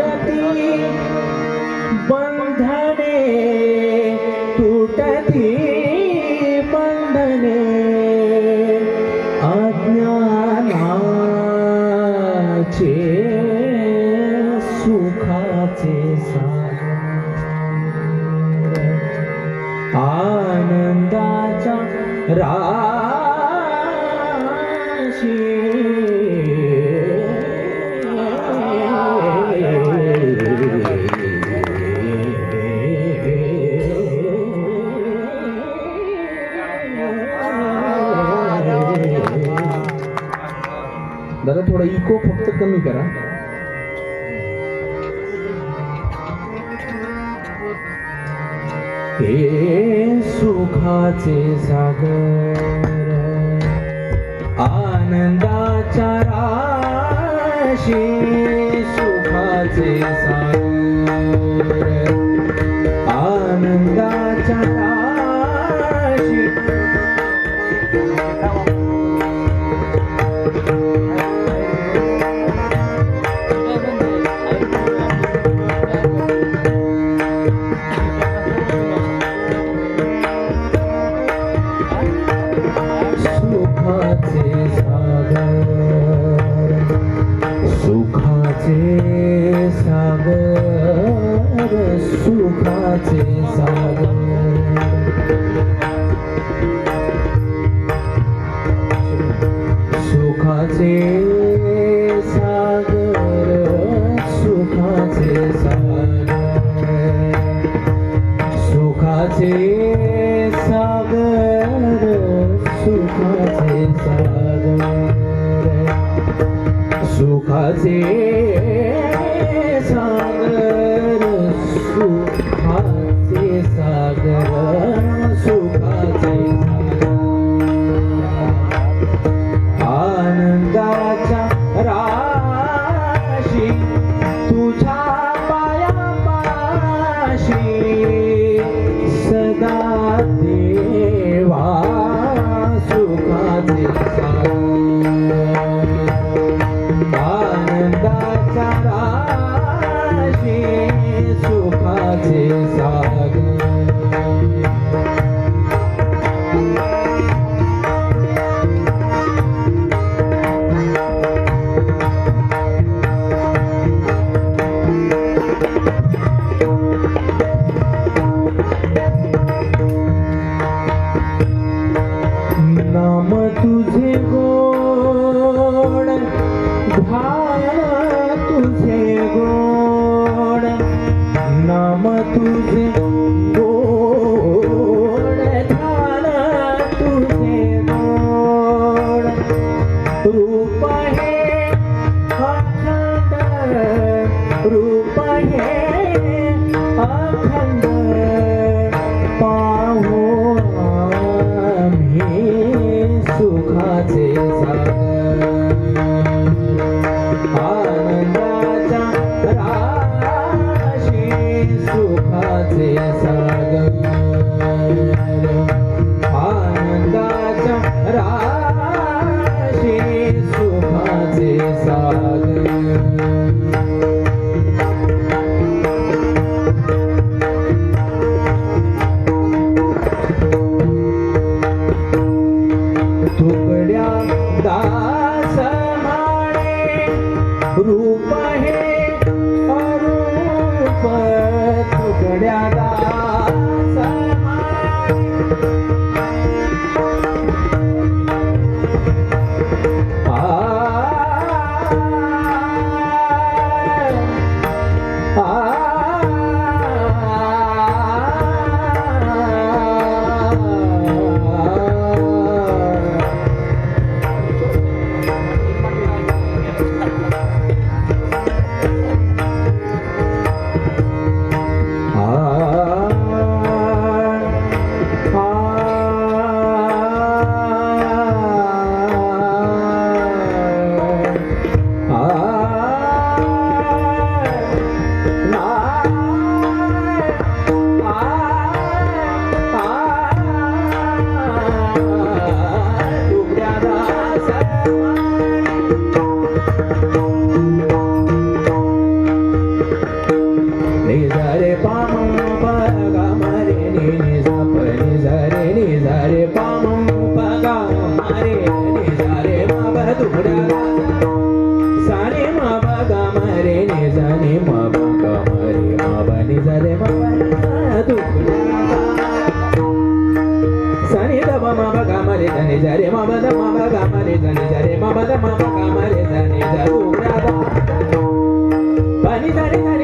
तुटती बंधने तुटती बंधने अज्ञानाचे सुखाचे आनंदाचा रा इको फक्त कमी करा. हे सुखाचे सागर आनंदाच्या राशी सुखाचे सागर. सुखाचे सागर सुखाचे सागर. सुखाचे सागर सुखाचे सागर. सुखाचे सागर सुखाचे सागर. सुखाचे Thank you. कडे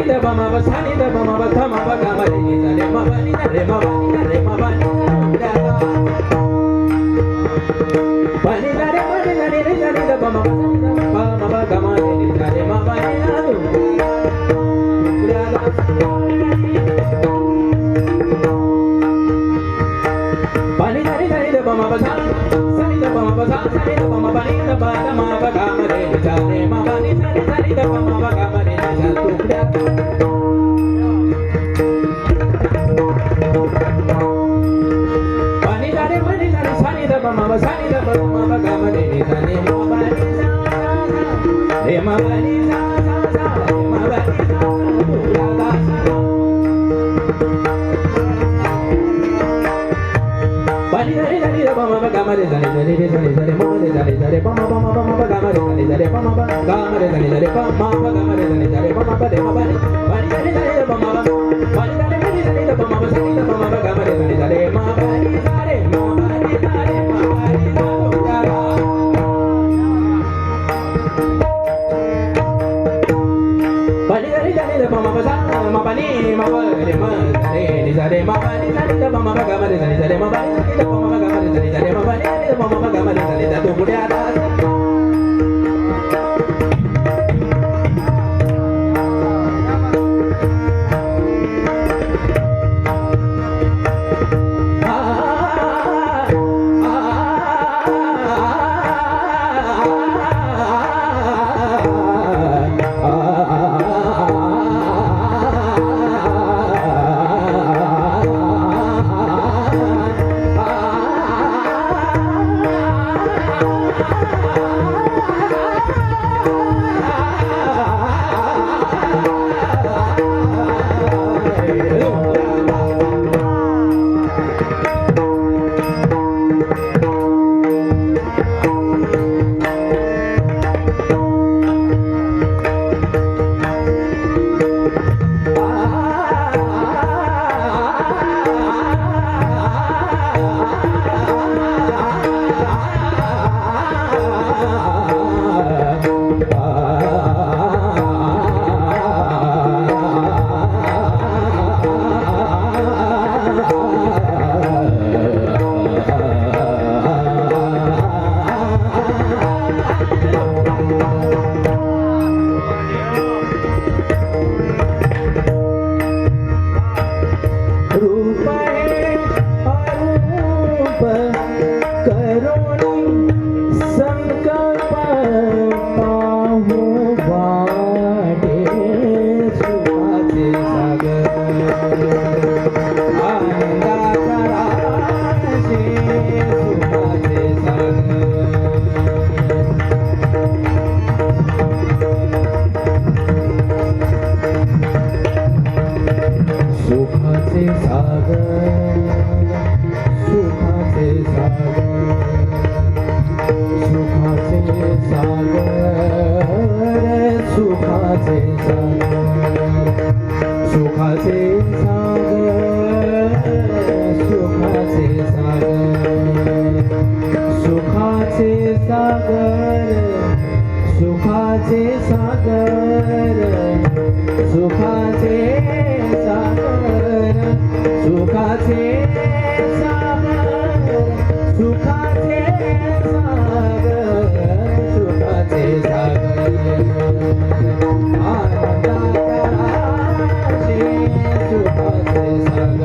da ba ma ba sa ni da ba ma ba tha ma ba ga ma ri ni da ma ba ni da re ma ba ni da re ma ba ni da da ba ni da re ma ni da re ni da ni da ba ma ba sa ni da ba ma ba ga ma ri ni da re ma ba ni da da da da ba ni da re da ni da ba ma ba sa sa ni da ba ma ba sa sa ni da ba ma ba ni da ba da ma ba ga ma ri ni da re ma ba ni da da ni da ba ma ba ga ma ri माझ्या तुकड्यात पाणी झाले पाणी झाले सानी दबा मामा सानी दबा मामा गामा देवी गाणे हे माबानी पाणी झाले झाली दबा मामा गामा रे झाले झाले रे झाले झाले re da re da re pa ma pa ma pa ma pa ga ma re da re da re pa ma pa ga ma re da re da re pa ma pa ga ma re da re da re pa ma pa de ma pa re pa ni da re da re pa ma pa pa ni da re da re da pa ma pa sa ni da pa ma pa ga ma re da re da re ma pa ni sa re ma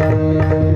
Thank you.